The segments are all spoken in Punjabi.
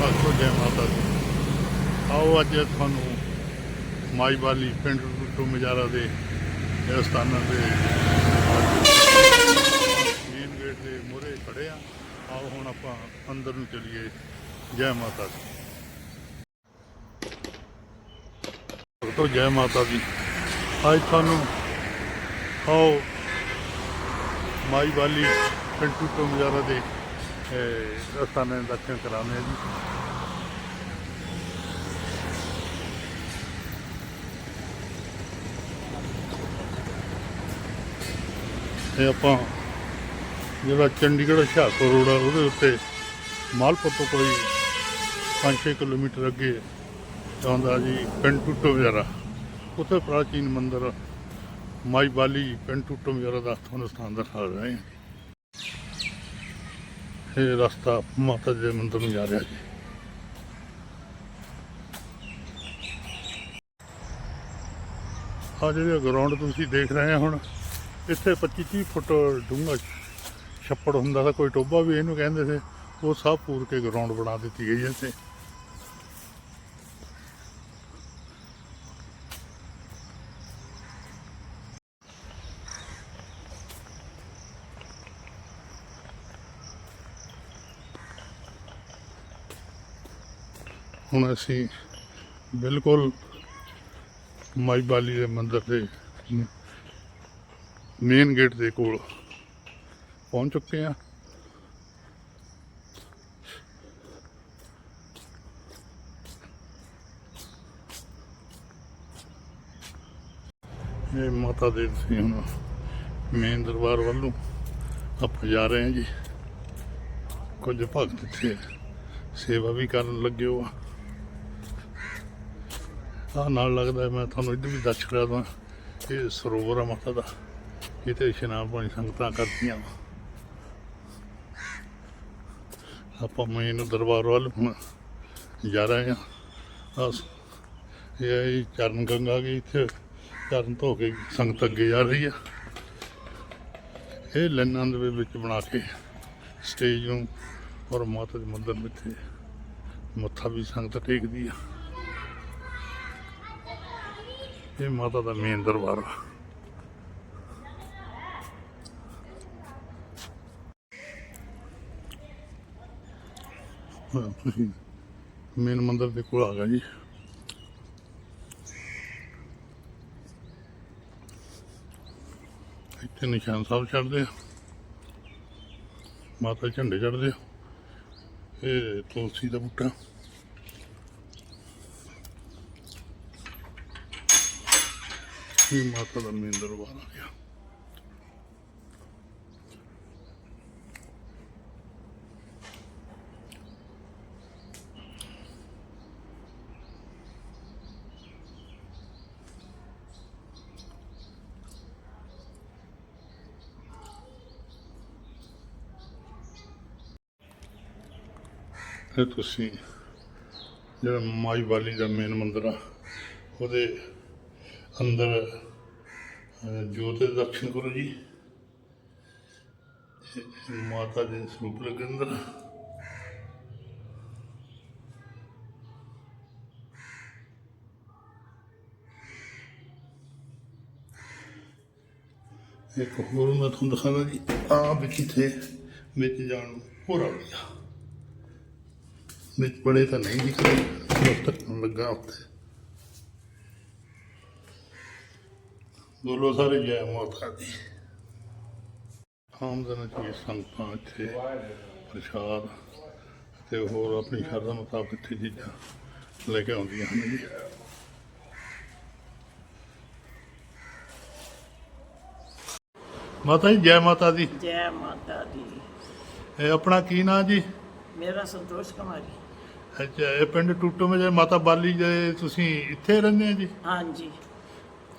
ਭਗਤੋ ਜੈ ਮਾਤਾ ਦੀ। ਆਓ ਅੱਜ ਤੁਹਾਨੂੰ ਮਾਈ ਵਾਲੀ ਪਿੰਡ ਟੁੱਟੂ ਮਜਾਰਾ ਦੇ ਇਹ ਸਥਾਨਾਂ ਦੇ ਮੇਨ ਗੇਟ ਦੇ ਮੂਹਰੇ ਖੜੇ ਆ। ਆਓ ਹੁਣ ਆਪਾਂ ਅੰਦਰ ਨੂੰ ਚਲੀਏ ਜੈ ਮਾਤਾ ਦੀ। ਭਗਤੋ ਜੈ ਮਾਤਾ ਦੀ। ਅੱਜ ਤੁਹਾਨੂੰ ਆਓ ਮਾਈ ਵਾਲੀ ਪਿੰਡ ਟੁੱਟੂ ਮਜਾਰਾ ਦੇ ਇਹ ਦੇ ਦਰਸ਼ਨ ਕਰਾਉਂਦੇ ਆ ਜੀ। ਇਹ ਆਪਾਂ ਜਿਹੜਾ ਚੰਡੀਗੜ੍ਹ ਹੁਸ਼ਿਆਰਪੁਰ ਰੋਡ ਆ, ਉਹਦੇ ਉੱਤੇ ਮਾਲਪੁਰ ਤੋਂ ਕੋਈ 5-6 ਕਿਲੋਮੀਟਰ ਅੱਗੇ ਆਉਂਦਾ ਜੀ ਪਿੰਡ ਟੁੱਟੋ ਵਿਚਾਰਾ ਉੱਥੇ ਪ੍ਰਾਚੀਨ ਮੰਦਿਰ ਮਾਈ ਬਾਲੀ ਪਿੰਡ ਟੁੱਟੋ ਵਿਚਾਰਾ ਦਾ ਤੁਹਾਨੂੰ ਸਥਾਨ ਦਿਖਾ ਰਹੇ ਹਾਂ। ਇਹ ਰਸਤਾ ਮਾਤਾ ਜੀ ਦੇ ਮੰਦਿਰ ਨੂੰ ਜਾ ਰਿਹਾ ਜੀ। ਆ ਜਿਹੜਾ ਗਰਾਊਂਡ ਤੁਸੀਂ ਦੇਖ ਰਹੇ ਹੋ ਹੁਣ, ਇੱਥੇ 25 30 ਫੁੱਟ ਡੂੰਘਾ ਛੱਪੜ ਹੁੰਦਾ ਸੀ ਕੋਈ ਟੋਬਾ ਵੀ ਇਹਨੂੰ ਕਹਿੰਦੇ ਸੀ, ਉਹ ਸਭ ਪੂਰ ਕੇ ਗਰਾਊਂਡ ਬਣਾ ਦਿੱਤੀ ਗਈ ਹੈ ਇੱਥੇ। ਹੁਣ ਅਸੀਂ ਬਿਲਕੁਲ ਮਾਈ ਬਾਲੀ ਦੇ ਮੰਦਿਰ ਦੇ ਮੇਨ ਗੇਟ ਦੇ ਕੋਲ ਪਹੁੰਚ ਚੁੱਕੇ ਆ ਇਹ ਮਾਤਾ ਦੇ ਅਸੀਂ ਹੁਣ ਮੇਨ ਦਰਬਾਰ ਵੱਲੋਂ ਆਪਾਂ ਜਾ ਰਹੇ ਹਾਂ ਜੀ। ਕੁਝ ਭਗਤ ਇੱਥੇ ਸੇਵਾ ਵੀ ਕਰਨ ਲੱਗੇ ਹੋ ਆ। ਆਹ ਨਾਲ ਲੱਗਦਾ ਮੈਂ ਤੁਹਾਨੂੰ ਇੱਧਰ ਵੀ ਦੱਸ ਕਰਾ ਦਵਾਂ ਇਹ ਸਰੋਵਰ ਆ ਮਾਤਾ ਦਾ। ਇੱਥੇ ਇਸ਼ਨਾਨ ਪਾਣੀ ਸੰਗਤਾਂ ਕਰਦੀਆਂ ਵਾਂ। ਆਪਾਂ ਮੇਨ ਦਰਬਾਰ ਵੱਲ ਹੁਣ ਜਾ ਰਹੇ ਹਾਂ। ਬਸ ਇਹ ਚਰਨ ਗੰਗਾ ਗਈ, ਇੱਥੇ ਚਰਨ ਧੋ ਕੇ ਸੰਗਤ ਅੱਗੇ ਜਾ ਰਹੀ ਆ। ਇਹ ਲੈਣਾ ਦੇ ਵਿੱਚ ਬਣਾ ਕੇ ਸਟੇਜ ਨੂੰ ਔਰ ਮਾਤਾ ਦੇ ਮੰਦਰ ਵਿੱਚ ਮੱਥਾ ਵੀ ਸੰਗਤ ਟੇਕਦੀ ਆ। ਇਹ ਮਾਤਾ ਦਾ ਮੇਨ ਦਰਬਾਰ ਆ। ਤੁਸੀਂ ਮੇਨ ਮੰਦਿਰ ਦੇ ਕੋਲ ਆ ਗਏ ਜੀ। ਇੱਥੇ ਨਿਸ਼ਾਨ ਸਾਹਿਬ ਚੜਦੇ ਆ। ਮਾਤਾ ਝੰਡੇ ਚੜਦੇ ਆ। ਇਹ ਤੁਲਸੀ ਦਾ ਬੂਟਾ। ਇਹ ਮਾਤਾ ਦਾ ਮੇਨ ਦਰਬਾਰ ਆ ਗਿਆ ਇਹ ਤੁਸੀਂ ਜਿਹੜਾ ਮਾਈ ਵਾਲੀ ਦਾ ਮੇਨ ਮੰਦਿਰ ਆ ਉਹਦੇ ਅੰਦਰ ਜੋਤ ਦੇ ਦਰਸ਼ਨ ਕਰੋ ਜੀ। ਮਾਤਾ ਦੇ ਸਰੂਪ ਲੱਗੇ ਅੰਦਰ। ਇੱਕ ਹੋਰ ਮੈਂ ਤੁਹਾਨੂੰ ਦਿਖਾਣਾ ਜੀ ਆ ਵਿੱਚ ਇੱਥੇ ਵਿੱਚ ਜਾਣ ਨੂੰ ਹੋਰ ਆ ਗਿਆ ਵਿੱਚ ਬੜੇ ਤਾਂ ਨਹੀਂ ਦਿਖ ਰਹੇ ਲੱਗਾ ਉੱਤੇ ਬੋਲੋ ਸਾਰੇ ਜੈ ਮਾਤਾ ਦੀ ਆਮਦਨ ਜੀ ਸੰਗਤਾਂ ਇੱਥੇ ਪ੍ਰਸ਼ਾਦ ਤੇ ਹੋਰ ਆਪਣੀ ਸ਼ਰਧਾ ਮੁਤਾਬਕ ਇੱਥੇ ਚੀਜ਼ਾਂ ਲੈ ਕੇ ਆਉਂਦੀਆਂ ਹਨ ਜੀ ਮਾਤਾ ਜੀ ਜੈ ਮਾਤਾ ਦੀ ਜੈ ਮਾਤਾ ਦੀ ਇਹ ਆਪਣਾ ਕੀ ਨਾਂ ਜੀ ਮੇਰਾ ਸੰਤੋਸ਼ ਕੁਮਾਰੀ ਅੱਛਾ ਇਹ ਪਿੰਡ ਟੂਟੋ ਮੇ ਮਾਤਾ ਬਾਲੀ ਜੇ ਤੁਸੀਂ ਇੱਥੇ ਰਹਿੰਦੇ ਆ ਜੀ ਹਾਂਜੀ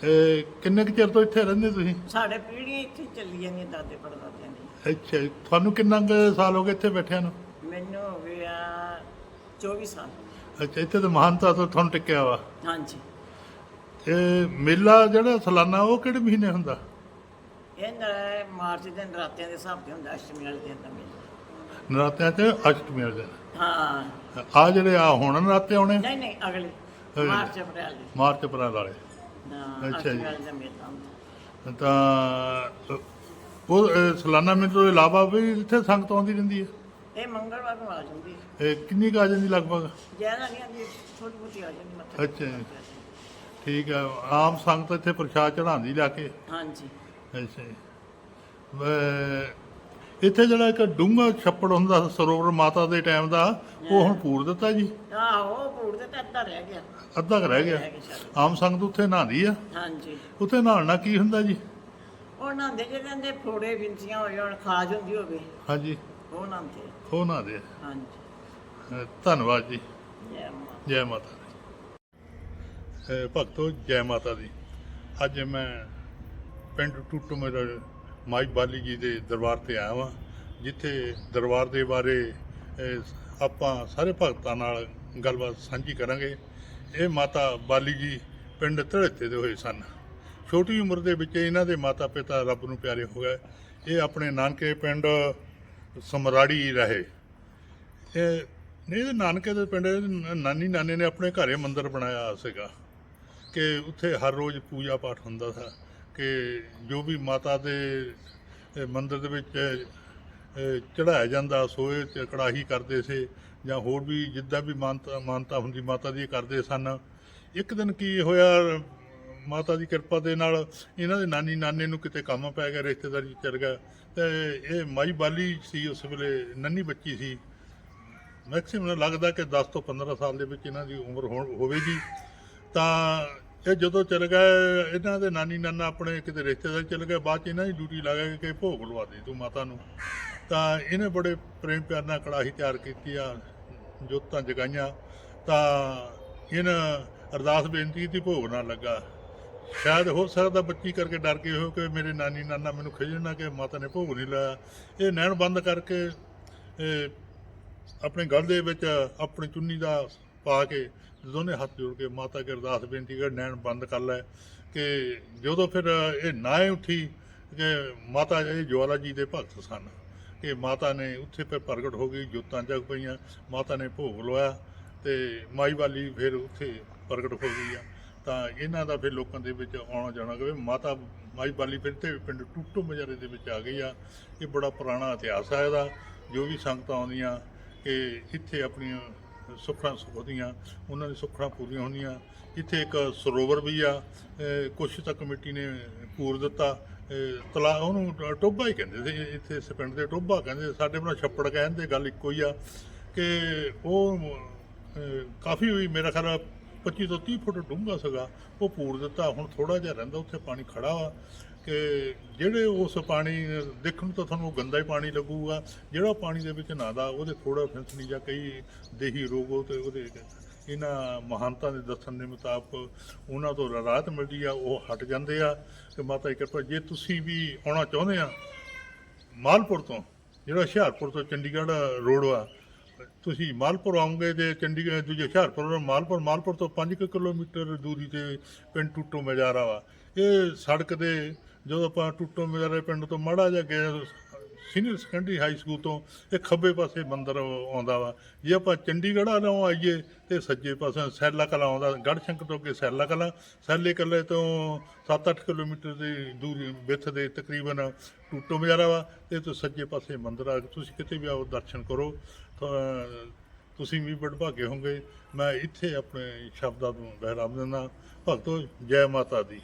ਇਹ ਕਿੰਨੇ ਕੁ ਚਿਰ ਤੋਂ ਇੱਥੇ ਰਹਿੰਦੇ ਤੁਸੀਂ? ਸਾਡੇ ਪੀੜ੍ਹੀਆਂ ਇੱਥੇ ਚੱਲੀ ਜਾਂਦੀਆਂ ਦਾਦੇ ਪੜਦਾਦਿਆਂ ਦੀ ਅੱਛਾ ਜੀ। ਤੁਹਾਨੂੰ ਕਿੰਨਾ ਕੁ ਸਾਲ ਹੋ ਗਏ ਇੱਥੇ ਬੈਠਿਆਂ ਨੂੰ? ਮੈਨੂੰ ਹੋ ਗਿਆ 24 ਸਾਲ। ਅੱਛਾ ਇੱਥੇ ਤਾਂ ਮਹਾਨਤਾ ਤੋਂ ਤੁਹਾਨੂੰ ਟਿਕਿਆ ਵਾ। ਹਾਂਜੀ। ਇਹ ਮੇਲਾ ਜਿਹੜਾ ਸਾਲਾਨਾ ਉਹ ਕਿਹੜੇ ਮਹੀਨੇ ਹੁੰਦਾ? ਇਹ ਮਾਰਚ ਦੇ ਨਰਾਤਿਆਂ ਦੇ ਹਿਸਾਬ ਤੇ ਹੁੰਦਾ ਅਸ਼ਟਮੀ ਵਾਲੇ ਦਿਨ ਦਾ ਮੇਲਾ। ਨਰਾਤਿਆਂ 'ਚ ਅਸ਼ਟਮੀ ਵਾਲੇ ਦਿਨ। ਹਾਂ। ਆ ਜਿਹੜੇ ਆ ਹੁਣ ਨਰਾਤੇ ਆਉਣੇ? ਨਹੀਂ ਨਹੀਂ ਅਗਲੇ ਅਗਲੇ। ਮਾਰਚ ਅਪ੍ਰੈਲ ਦੀ। ਮਾਰਚ ਅਪ੍ਰੈਲ ਵਾਲੇ। ਅੱਛਾ ਜੀ। ਤਾਂ ਉਹ ਸਾਲਾਨਾ ਮੇਲੇ ਤੋਂ ਇਲਾਵਾ ਵੀ ਇੱਥੇ ਸੰਗਤ ਆਉਂਦੀ ਰਹਿੰਦੀ ਹੈ? ਇਹ ਮੰਗਲਵਾਰ ਨੂੰ ਆ ਜਾਂਦੀ ਹੈ। ਇਹ ਕਿੰਨੀ ਕੁ ਆ ਜਾਂਦੀ ਲਗਭਗ? ਜ਼ਿਆਦਾ ਨਹੀਂ ਆਉਂਦੀ ਥੋੜੀ ਬਹੁਤੀ ਆ ਜਾਂਦੀ ਮੱਥਾ ਅੱਛਾ ਜੀ। ਠੀਕ ਹੈ ਆਮ ਸੰਗਤ ਇੱਥੇ ਪ੍ਰਸ਼ਾਦ ਚੜਾਉਂਦੀ ਜਾ ਕੇ? ਹਾਂਜੀ। ਅੱਛਾ ਜੀ। ਅਹ ਇੱਥੇ ਜਿਹੜਾ ਇੱਕ ਡੂੰਘਾ ਛੱਪੜ ਹੁੰਦਾ ਸੀ ਸਰੋਵਰ ਮਾਤਾ ਦੇ ਟਾਈਮ ਦਾ ਉਹ ਹੁਣ ਪੂਰ ਦਿੱਤਾ ਜੀ? ਆਹੋ ਉਹ ਪੂੜ ਤੇ ਤਾਂ ਅੱਧਾ ਰਹਿ ਗਿਆ। ਅੱਧਾ ਕੁ ਰਹਿ ਗਿਆ। ਆਮ ਸੰਗਤ ਉੱਥੇ ਨਹਾਉਂਦੀ ਆ? ਹਾਂਜੀ। ਉੱਥੇ ਨਹਾਉਣ ਕੀ ਹੁੰਦਾ ਜੀ? ਉਹ ਨਹਾਉਂਦੇ ਜਿਹਦੇ ਦੇ ਫੋੜੇ ਵਿੰਸੀਆਂ ਹੋਏ ਹੋਣ ਖਾਜ ਹੁੰਦੀ ਹੋਵੇ। ਹਾਂਜੀ। ਉਹ ਨਹਾਉਂਦੇ। ਉਹ ਨਹਾਉਂਦੇ ਆ। ਹਾਂਜੀ। ਅਹ ਧੰਨਵਾਦ ਜੀ। ਜੈ ਮਾਂ ਜੈ ਮਾਤਾ ਦੀ। ਅਹ ਭਗਤੋ ਜੈ ਮਾਤਾ ਦੀ। ਅੱਜ ਮੈਂ ਪਿੰਡ ਟੁੱਟੂ ਮੇਰਾ ਮਾਈ ਬਾਲੀ ਜੀ ਦੇ ਦਰਬਾਰ ਤੇ ਆਇਆ ਵਾਂ, ਜਿੱਥੇ ਦਰਬਾਰ ਦੇ ਬਾਰੇ ਆਪਾਂ ਸਾਰੇ ਭਗਤਾਂ ਨਾਲ ਗੱਲਬਾਤ ਸਾਂਝੀ ਕਰਾਂਗੇ। ਇਹ ਮਾਤਾ ਬਾਲੀ ਜੀ ਪਿੰਡ ਧੜੇਤੇ ਦੇ ਹੋਏ ਸਨ। ਛੋਟੀ ਉਮਰ ਦੇ ਵਿੱਚ ਇਹਨਾਂ ਦੇ ਮਾਤਾ ਪਿਤਾ ਰੱਬ ਨੂੰ ਪਿਆਰੇ ਹੋ ਗਏ। ਇਹ ਆਪਣੇ ਨਾਨਕੇ ਪਿੰਡ ਸਮਰਾੜੀ ਰਹੇ। ਇਹ ਨਹੀਂ ਨਾਨਕੇ ਦੇ ਪਿੰਡ, ਇਹਦੇ ਨਾਨੀ ਨਾਨੇ ਨੇ ਆਪਣੇ ਘਰੇ ਮੰਦਿਰ ਬਣਾਇਆ ਸੀਗਾ, ਕਿ ਉੱਥੇ ਹਰ ਰੋਜ਼ ਪੂਜਾ ਪਾਠ ਹੁੰਦਾ ਸੀ ਕਿ ਜੋ ਵੀ ਮਾਤਾ ਦੇ ਅਹ, ਮੰਦਿਰ ਦੇ ਵਿੱਚ ਚੜਾਇਆ ਜਾਂਦਾ ਸੋਏ ਤੇ ਕੜਾਹੀ ਕਰਦੇ ਸੀ ਜਾਂ ਹੋਰ ਵੀ ਜਿੱਦਾਂ ਵੀ ਮਾਨਤਾ ਮਾਨਤਾ ਹੁੰਦੀ ਮਾਤਾ ਦੀ ਕਰਦੇ ਸਨ। ਇੱਕ ਦਿਨ ਕੀ ਹੋਇਆ ਮਾਤਾ ਦੀ ਕਿਰਪਾ ਦੇ ਨਾਲ ਇਹਨਾਂ ਦੇ ਨਾਨੀ ਨਾਨੇ ਨੂੰ ਕਿਤੇ ਕੰਮ ਪੈ ਗਿਆ ਰਿਸ਼ਤੇਦਾਰੀ ਚ ਚਲ ਗਿਆ। ਤੇ ਇਹ ਮਾਈ ਬਾਲੀ ਸੀ ਉਸ ਵੇਲੇ ਨੰਨੀ ਬੱਚੀ ਸੀ। ਮੈਕਸਿਮਮ ਲੱਗਦਾ ਕਿ 10 ਤੋਂ 15 ਸਾਲ ਦੇ ਵਿੱਚ ਇਹਨਾਂ ਦੀ ਉਮਰ ਹੋ- ਹੋਵੇਗੀ। ਤਾਂ ਇਹ ਜਦੋਂ ਚਲ ਗਏ ਇਹਨਾਂ ਦੇ ਨਾਨੀ ਨਾਨਾ ਆਪਣੇ ਕਿਤੇ ਰਿਸ਼ਤੇਦਾਰ ਚਲ ਗਏ, ਬਾਅਦ ਚ ਇਹਨਾਂ ਦੀ ਡਿਊਟੀ ਲੱਗ ਗਈ ਕਿ ਭੋਗ ਲਵਾ ਦੇ ਤੂੰ ਮਾਤਾ ਨੂੰ। ਤਾਂ ਇਹਨੇ ਬੜੇ ਪ੍ਰੇਮ ਪਿਆਰ ਨਾਲ ਕੜਾਹੀ ਤਿਆਰ ਕੀਤੀ ਆ, ਜੋਤਾਂ ਜਗਾਈਆਂ। ਤਾਂ ਇਹਨਾਂ ਅਰਦਾਸ ਬੇਨਤੀ ਕੀਤੀ, ਭੋਗ ਨਾ ਲੱਗਾ। ਸ਼ਾਇਦ ਹੋ ਸਕਦਾ ਬੱਚੀ ਕਰਕੇ ਡਰ ਗਏ ਹੋ ਕਿ ਮੇਰੇ ਨਾਨੀ ਨਾਨਾ ਮੈਨੂੰ ਖਿਜਣਾ ਕਿ ਮਾਤਾ ਨੇ ਭੋਗ ਨਹੀਂ ਲਾਇਆ। ਇਹ ਨੈਣ ਬੰਦ ਕਰਕੇ, ਇਹ ਆਪਣੇ ਗਲ ਦੇ ਵਿੱਚ ਆਪਣੀ ਚੁੰਨੀ ਦਾ ਪਾ ਕੇ ਦੋਨੇ ਹੱਥ ਜੋੜ ਕੇ ਮਾਤਾ ਅੱਗੇ ਅਰਦਾਸ ਬੇਨਤੀ ਕਰ, ਨੈਣ ਬੰਦ ਕਰ ਲੈ। ਕਿ ਜਦੋਂ ਫਿਰ ਇਹ ਨਾਏ ਉੱਠੀ ਕਿ ਮਾਤਾ ਇਹ ਜਵਾਲਾ ਜੀ ਦੇ ਭਗਤ ਸਨ। ਕਿ ਮਾਤਾ ਨੇ ਉੱਥੇ ਫਿਰ ਪ੍ਰਗਟ ਹੋ ਗਈ, ਜੋਤਾਂ ਜਗ ਪਈਆਂ, ਮਾਤਾ ਨੇ ਭੋਗ ਲਵਾਇਆ ਤੇ ਮਾਈ ਵਾਲੀ ਫਿਰ ਉੱਥੇ ਪ੍ਰਗਟ ਹੋ ਗਈ ਆ। ਤਾਂ ਇਹਨਾਂ ਦਾ ਫਿਰ ਲੋਕਾਂ ਦੇ ਵਿੱਚ ਆਉਣਾ ਜਾਣਾ ਕਿ ਮਾਤਾ, ਮਾਈ ਬਾਲੀ ਫਿਰ ਤੇ ਪਿੰਡ ਟੁੱਟੂ ਮਜਾਰੇ ਦੇ ਵਿੱਚ ਆ ਗਈ ਆ। ਇਹ ਬੜਾ ਪੁਰਾਣਾ ਇਤਿਹਾਸ ਆ ਇਹਦਾ। ਜੋ ਵੀ ਸੰਗਤਾਂ ਆਉਂਦੀਆਂ ਕਿ ਇੱਥੇ ਆਪਣੀਆਂ ਸੁੱਖਾਂ ਸੁਖਦੀਆਂ ਉਹਨਾਂ ਦੀ ਸੁੱਖਣਾ ਪੂਰੀਆਂ ਹੁੰਦੀਆਂ ਇੱਥੇ ਇੱਕ ਸਰੋਵਰ ਵੀ ਆ ਅਹ ਕੁਛ ਤਾਂ ਕਮੇਟੀ ਨੇ ਪੂਰ ਦਿੱਤਾ। ਤਲਾ ਉਹਨੂੰ ਟ- ਟੋਭਾ ਹੀ ਕਹਿੰਦੇ ਸੀ, ਇੱਥੇ ਇਸ ਪਿੰਡ ਦੇ ਟੋਭਾ ਕਹਿੰਦੇ ਸਾਡੇ ਬਣਾ ਛੱਪੜ ਕਹਿੰਦੇ ਗੱਲ ਇੱਕੋ ਹੀ ਆ ਕਿ ਉਹ ਕਾਫੀ ਹੋਈ ਮੇਰਾ ਖਿਆਲ 25 ਤੋਂ 30 ਫੁੱਟ ਡੂੰਘਾ ਸੀਗਾ, ਉਹ ਪੂਰ ਦਿੱਤਾ, ਹੁਣ ਥੋੜਾ ਜਿਹਾ ਰਹਿੰਦਾ, ਉੱਥੇ ਪਾਣੀ ਖੜਾ ਵਾ, ਕਿ ਜਿਹੜੇ ਉਸ ਪਾਣੀ ਦੇਖਣ ਨੂੰ ਤਾਂ ਤੁਹਾਨੂੰ ਗੰਦਾ ਹੀ ਪਾਣੀ ਲੱਗੂਗਾ, ਜਿਹੜਾ ਪਾਣੀ ਦੇ ਵਿੱਚ ਨਹਾਦਾ ਉਹਦੇ ਥੋੜਾ ਫਿੰਸਣੀ ਜਾਂ ਕਈ ਦੇਹੀ ਰੋਗ ਉਹ ਤੇ ਉਹਦੇ ਇਹਨਾਂ ਮਹਾਨਤਾ ਦੇ ਦੱਸਣ ਦੇ ਮੁਤਾਬਕ ਉਹਨਾਂ ਤੋਂ ਰਾਹਤ ਮਿਲਦੀ ਆ, ਉਹ ਹਟ ਜਾਂਦੇ ਆ ਕਿ ਮਾਤਾ ਦੀ ਕਿਰਪਾ, ਜੇ ਤੁਸੀਂ ਵੀ ਆਉਣਾ ਚਾਹੁੰਦੇ ਆ, ਮਾਲਪੁਰ ਤੋਂ, ਜਿਹੜਾ ਹੁਸ਼ਿਆਰਪੁਰ ਤੋਂ ਚੰਡੀਗੜ੍ਹ ਰੋਡ ਆ ਤੁਸੀਂ ਮਾਲਪੁਰ ਆਉਂਗੇ ਤੇ ਚੰਡੀਗੜ੍ਹ, ਦੂਜੇ ਹੁਸ਼ਿਆਰਪੁਰ ਮਾਲਪੁਰ ਮਾਲਪੁਰ ਤੋਂ 5 ਕਿਲੋਮੀਟਰ ਦੂਰੀ ਤੇ ਪਿੰਡ ਟੁੱਟੋ ਮਜਾਰਾ ਵਾ ਇਹ ਸੜਕ ਦੇ, ਜਦੋਂ ਆਪਾਂ ਟੁੱਟੋ ਮਜਾਰੇ ਪਿੰਡ ਤੋਂ ਮਾੜਾ ਜਿਹਾ ਗਏ ਸੀਨੀਅਰ ਸੈਕੰਡਰੀ ਹਾਈ ਸਕੂਲ ਤੋਂ ਇਹ ਖੱਬੇ ਪਾਸੇ ਮੰਦਰ ਆਉਂਦਾ ਵਾ। ਜੇ ਆਪਾਂ ਚੰਡੀਗੜ੍ਹ ਵੱਲੋਂ ਆਈਏ, ਤੇ ਸੱਜੇ ਪਾਸੇ ਸੈਲਾ ਕਲਾ ਆਉਂਦਾ। ਗੜਸ਼ੰਕ ਤੋਂ ਅੱਗੇ ਸੈਲਾ ਕਲਾ। ਸੈਲੇ ਕਲੇ ਤੋਂ 7-8 ਕਿਲੋਮੀਟਰ ਦੀ ਦੂਰੀ ਵਿੱਥ ਦੇ ਤਕਰੀਬਨ ਟੂਟੋ ਬਜ਼ਾਰਾ ਵਾ। ਤੇ ਤੋਂ ਸੱਜੇ ਪਾਸੇ ਮੰਦਰ ਆ। ਤੁਸੀਂ ਕਿਤੇ ਵੀ ਆਓ, ਦਰਸ਼ਨ ਕਰੋ। ਤਾਂ, ਤੁਸੀਂ ਵੀ ਬੜਭਾਗੇ ਹੋਗੇ ਮੈਂ ਇੱਥੇ ਆਪਣੇ ਸ਼ਬਦਾਂ ਨੂੰ ਬਹਿਰਾਮ ਦਿੰਦਾ। ਭਗਤੋ, ਜੈ ਮਾਤਾ ਦੀ।